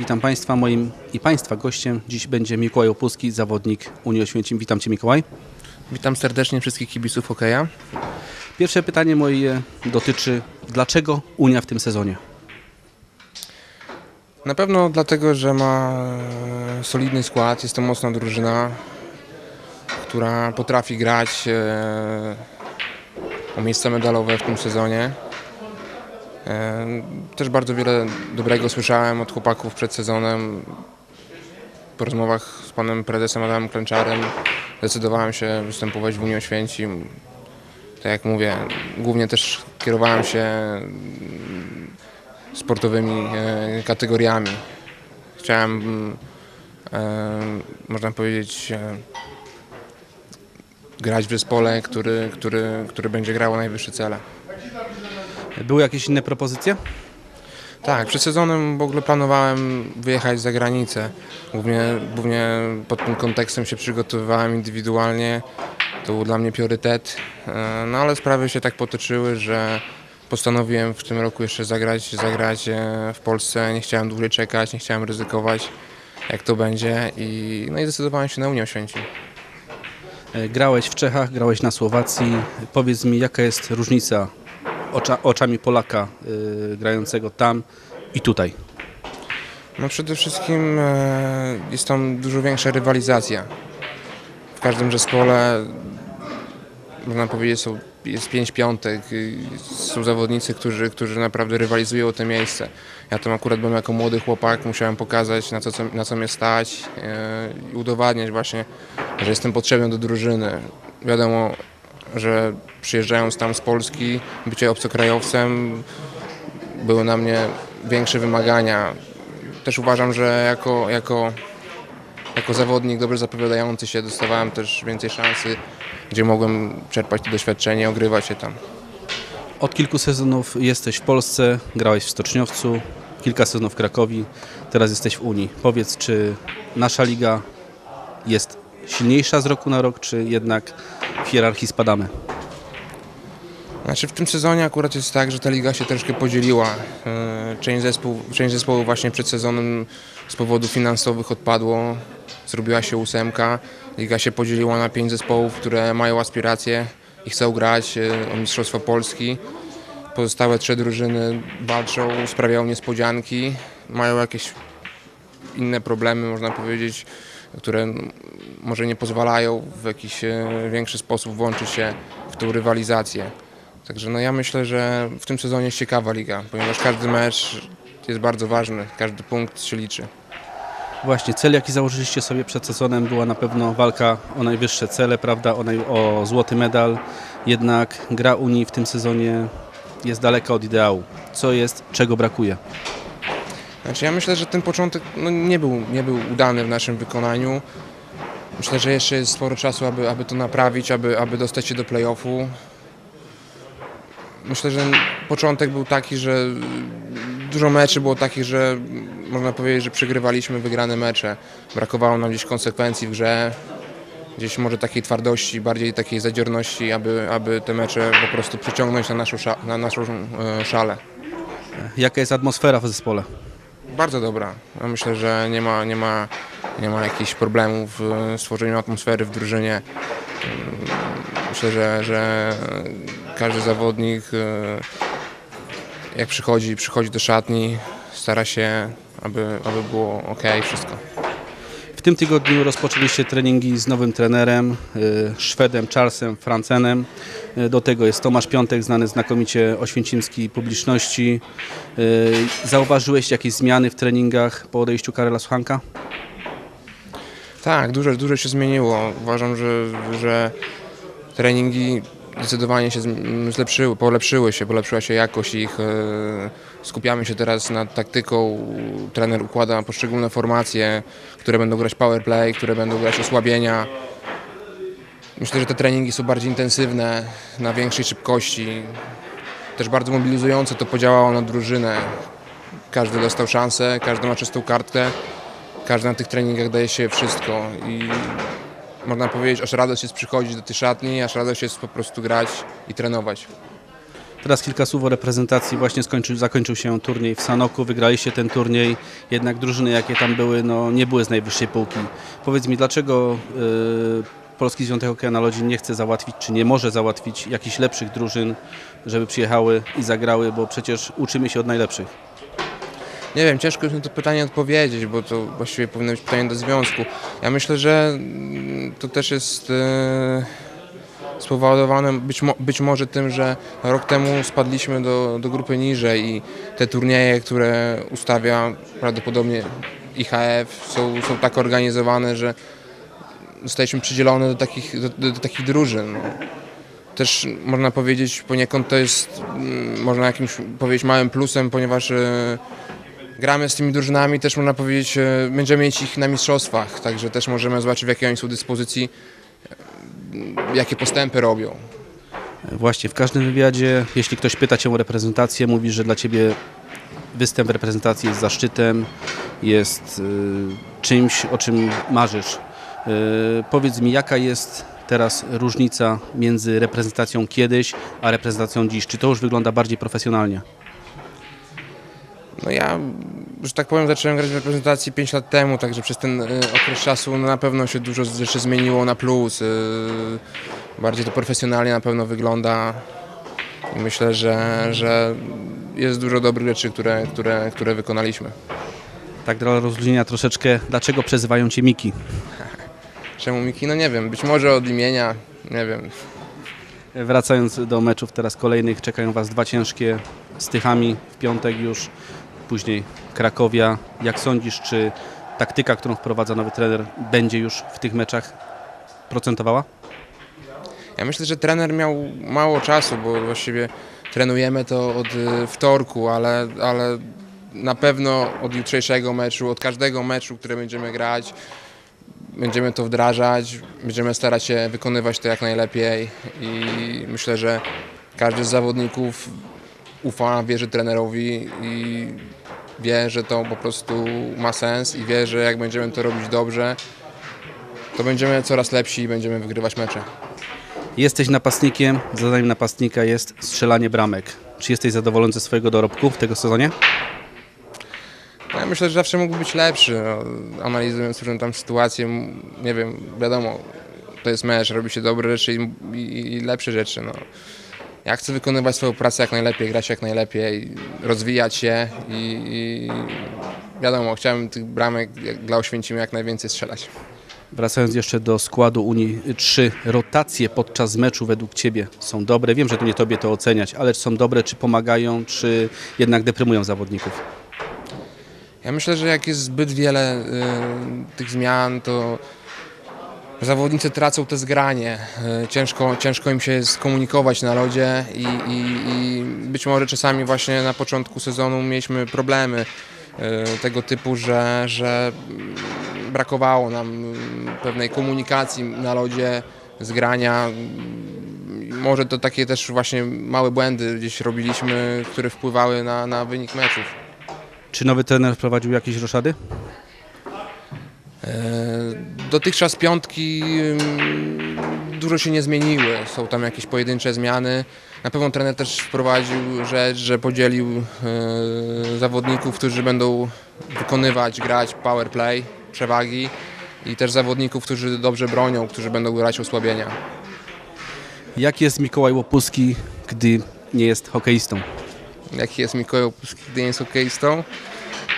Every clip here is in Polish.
Witam Państwa. Moim i Państwa gościem dziś będzie Mikołaj Opuski, zawodnik Unii Oświęcim. Witam Cię Mikołaj. Witam serdecznie wszystkich kibiców hokeja. Pierwsze pytanie moje dotyczy, dlaczego Unia w tym sezonie? Na pewno dlatego, że ma solidny skład, jest to mocna drużyna, która potrafi grać e, o miejsca medalowe w tym sezonie. Też bardzo wiele dobrego słyszałem od chłopaków przed sezonem. Po rozmowach z panem prezesem Adamem Klęczarem zdecydowałem się występować w Unii Oświęcim. Tak jak mówię, głównie też kierowałem się sportowymi e, kategoriami. Chciałem, mm, można powiedzieć, e, grać w zespole, który, który, który będzie grał najwyższe cele. Były jakieś inne propozycje? Tak, przed sezonem w ogóle planowałem wyjechać za granicę. Głównie, głównie pod tym kontekstem się przygotowywałem indywidualnie. To był dla mnie priorytet. E, No ale sprawy się tak potoczyły, że postanowiłem w tym roku jeszcze zagrać, zagrać e, w Polsce. Nie chciałem dłużej czekać, nie chciałem ryzykować jak to będzie i, no i zdecydowałem się na Unię Oświęcim. E, Grałeś w Czechach, grałeś na Słowacji. Powiedz mi, jaka jest różnica ocza, oczami Polaka y, grającego tam i tutaj? No przede wszystkim e, jest tam dużo większa rywalizacja. W każdym zespole można powiedzieć są, jest pięć piątek. Są zawodnicy, którzy, którzy naprawdę rywalizują o te miejsce. Ja tam akurat byłem jako młody chłopak, musiałem pokazać na co, co, na co mnie stać e, i udowadniać właśnie, że jestem potrzebny do drużyny. Wiadomo, że przyjeżdżając tam z Polski, bycie obcokrajowcem, były na mnie większe wymagania. Też uważam, że jako, jako, jako zawodnik dobrze zapowiadający się dostawałem też więcej szansy, gdzie mogłem czerpać to doświadczenie, ogrywać się tam. Od kilku sezonów jesteś w Polsce, grałeś w Stoczniowcu, kilka sezonów w Krakowi, teraz jesteś w Unii. Powiedz, czy nasza liga jest silniejsza z roku na rok, czy jednak w hierarchii spadamy? Znaczy w tym sezonie akurat jest tak, że ta liga się troszkę podzieliła. E, Część, część zespołu właśnie przed sezonem z powodów finansowych odpadło, zrobiła się ósemka. Liga się podzieliła na pięć zespołów, które mają aspiracje i chcą grać e, o Mistrzostwo Polski. Pozostałe trzy drużyny walczą, sprawiają niespodzianki, mają jakieś inne problemy, można powiedzieć, które może nie pozwalają w jakiś e, większy sposób włączyć się w tą rywalizację. Także no ja myślę, że w tym sezonie jest ciekawa liga, ponieważ każdy mecz jest bardzo ważny, każdy punkt się liczy. Właśnie, cel jaki założyliście sobie przed sezonem była na pewno walka o najwyższe cele, prawda, o, naj, o złoty medal. Jednak gra Unii w tym sezonie jest daleka od ideału. Co jest, czego brakuje? Znaczy ja myślę, że ten początek no, nie, był, nie był udany w naszym wykonaniu. Myślę, że jeszcze jest sporo czasu, aby, aby to naprawić, aby, aby dostać się do playoffu. Myślę, że początek był taki, że dużo meczy było takich, że można powiedzieć, że przegrywaliśmy wygrane mecze. Brakowało nam gdzieś konsekwencji w grze, gdzieś może takiej twardości, bardziej takiej zadziorności, aby, aby te mecze po prostu przyciągnąć na naszą, na naszą e, szalę. Jaka jest atmosfera w zespole? Bardzo dobra. Ja myślę, że nie ma, nie ma, nie ma jakichś problemów w stworzeniu atmosfery w drużynie. Myślę, że, że każdy zawodnik e, jak przychodzi, przychodzi do szatni, stara się, aby, aby było ok wszystko. W tym tygodniu rozpoczęliście treningi z nowym trenerem, y, Szwedem Charlesem Francenem. Y, Do tego jest Tomasz Piątek, znany znakomicie oświęcimskiej publiczności. Y, Zauważyłeś jakieś zmiany w treningach po odejściu Karela Suchanka? Tak, dużo, dużo się zmieniło. Uważam, że, że treningi zdecydowanie się zlepszyły, polepszyły się, polepszyła się jakość ich. e, Skupiamy się teraz nad taktyką. Trener układa poszczególne formacje, które będą grać power play, które będą grać osłabienia. Myślę, że te treningi są bardziej intensywne, na większej szybkości. Też bardzo mobilizujące to podziałało na drużynę. Każdy dostał szansę, każdy ma czystą kartkę. Każdy na tych treningach daje się wszystko i można powiedzieć, aż radość jest przychodzić do tej szatni, aż radość jest po prostu grać i trenować. Teraz kilka słów o reprezentacji. Właśnie zakończył się turniej w Sanoku, wygraliście ten turniej, jednak drużyny jakie tam były, no, nie były z najwyższej półki. Powiedz mi, dlaczego y, Polski Związek Hokeja na Lodzie nie chce załatwić, czy nie może załatwić jakichś lepszych drużyn, żeby przyjechały i zagrały, bo przecież uczymy się od najlepszych. Nie wiem, ciężko jest na to pytanie odpowiedzieć, bo to właściwie powinno być pytanie do związku. Ja myślę, że mm, to też jest e, spowodowane być, mo, być może tym, że rok temu spadliśmy do, do grupy niżej i te turnieje, które ustawia prawdopodobnie IHF są, są tak organizowane, że zostaliśmy przydzielone do takich, do, do, do takich drużyn. No. Też można powiedzieć poniekąd to jest, mm, można jakimś powiedzieć małym plusem, ponieważ e, gramy z tymi drużynami, też można powiedzieć, e, będziemy mieć ich na mistrzostwach, także też możemy zobaczyć w jakiej oni są dyspozycji, e, jakie postępy robią. Właśnie w każdym wywiadzie, jeśli ktoś pyta Cię o reprezentację, mówisz, że dla Ciebie występ w reprezentacji jest zaszczytem, jest y, czymś, o czym marzysz. Powiedz mi, jaka jest teraz różnica między reprezentacją kiedyś, a reprezentacją dziś? Czy to już wygląda bardziej profesjonalnie? No ja, że tak powiem, zacząłem grać w reprezentacji 5 lat temu, także przez ten e, okres czasu no, na pewno się dużo rzeczy zmieniło na plus. e, Bardziej to profesjonalnie na pewno wygląda i myślę, że, że jest dużo dobrych rzeczy, które, które, które wykonaliśmy. Tak dla rozluźnienia troszeczkę, dlaczego przezywają Cię Miki? Czemu Miki? No nie wiem, być może od imienia, nie wiem. Wracając do meczów teraz kolejnych, czekają Was dwa ciężkie z Tychami w piątek już, później Krakowia. Jak sądzisz, czy taktyka, którą wprowadza nowy trener, będzie już w tych meczach procentowała? Ja myślę, że trener miał mało czasu, bo właściwie trenujemy to od y, wtorku, ale, ale na pewno od jutrzejszego meczu, od każdego meczu, który będziemy grać, będziemy to wdrażać, będziemy starać się wykonywać to jak najlepiej i myślę, że każdy z zawodników ufa, wierzy trenerowi i wie, że to po prostu ma sens i wie, że jak będziemy to robić dobrze, to będziemy coraz lepsi i będziemy wygrywać mecze. Jesteś napastnikiem, zadaniem napastnika jest strzelanie bramek. Czy jesteś zadowolony ze swojego dorobku w tego sezonie? No, ja myślę, że zawsze mógł być lepszy. No, analizując różne tam sytuacje, m- nie wiem, wiadomo, to jest mecz, robi się dobre rzeczy i, i, i lepsze rzeczy. No. Ja chcę wykonywać swoją pracę jak najlepiej, grać jak najlepiej, rozwijać się i, i wiadomo, chciałem tych bramek dla Oświęcimia jak najwięcej strzelać. Wracając jeszcze do składu Unii, czy rotacje podczas meczu według Ciebie są dobre? Wiem, że to nie Tobie to oceniać, ale czy są dobre, czy pomagają, czy jednak deprymują zawodników? Ja myślę, że jak jest zbyt wiele y, tych zmian, to zawodnicy tracą te zgranie. Y, ciężko, ciężko im się skomunikować na lodzie i, i, i być może czasami właśnie na początku sezonu mieliśmy problemy y, tego typu, że, że brakowało nam pewnej komunikacji na lodzie, zgrania. Może to takie też właśnie małe błędy gdzieś robiliśmy, które wpływały na, na wynik meczów. Czy nowy trener wprowadził jakieś roszady? Dotychczas piątki dużo się nie zmieniły. Są tam jakieś pojedyncze zmiany. Na pewno trener też wprowadził rzecz, że podzielił e, zawodników, którzy będą wykonywać, grać power play, przewagi i też zawodników, którzy dobrze bronią, którzy będą grać osłabienia. Jak jest Mikołaj Łopuski, gdy nie jest hokeistą? Jaki jest Mikołaj Opuski, gdy nie jest hokejistą?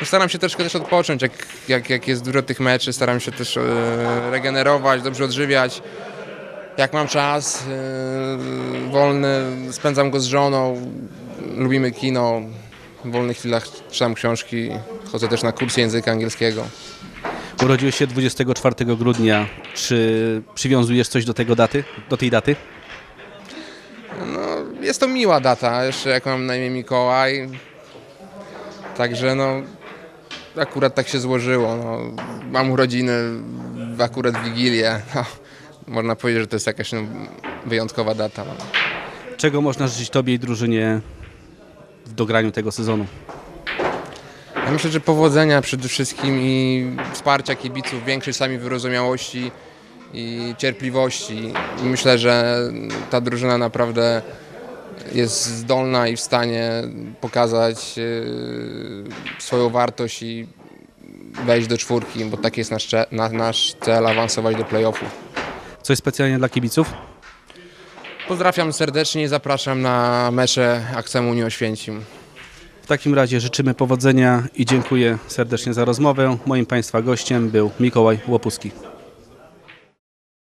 Staram się troszkę też odpocząć, jak, jak, jak jest dużo tych meczy, staram się też e, regenerować, dobrze odżywiać. Jak mam czas e, wolny, spędzam go z żoną, lubimy kino, w wolnych chwilach czytam książki, chodzę też na kursy języka angielskiego. Urodziłeś się 24 grudnia. Czy przywiązujesz coś do tego daty, do tej daty? No, jest to miła data, jeszcze jak mam na imię Mikołaj. Także no, akurat tak się złożyło. No, mam urodziny akurat w Wigilię. No, można powiedzieć, że to jest jakaś no, wyjątkowa data. No. Czego można życzyć Tobie i drużynie w dograniu tego sezonu? Ja myślę, że powodzenia przede wszystkim i wsparcia kibiców, większej sami wyrozumiałości i cierpliwości. I myślę, że ta drużyna naprawdę jest zdolna i w stanie pokazać e, swoją wartość i wejść do czwórki, bo taki jest nasz, nasz cel, awansować do playoffów. Coś specjalnie dla kibiców? Pozdrawiam serdecznie i zapraszam na mecze Akcemu Unii Oświęcim. W takim razie życzymy powodzenia i dziękuję serdecznie za rozmowę. Moim Państwa gościem był Mikołaj Łopuski.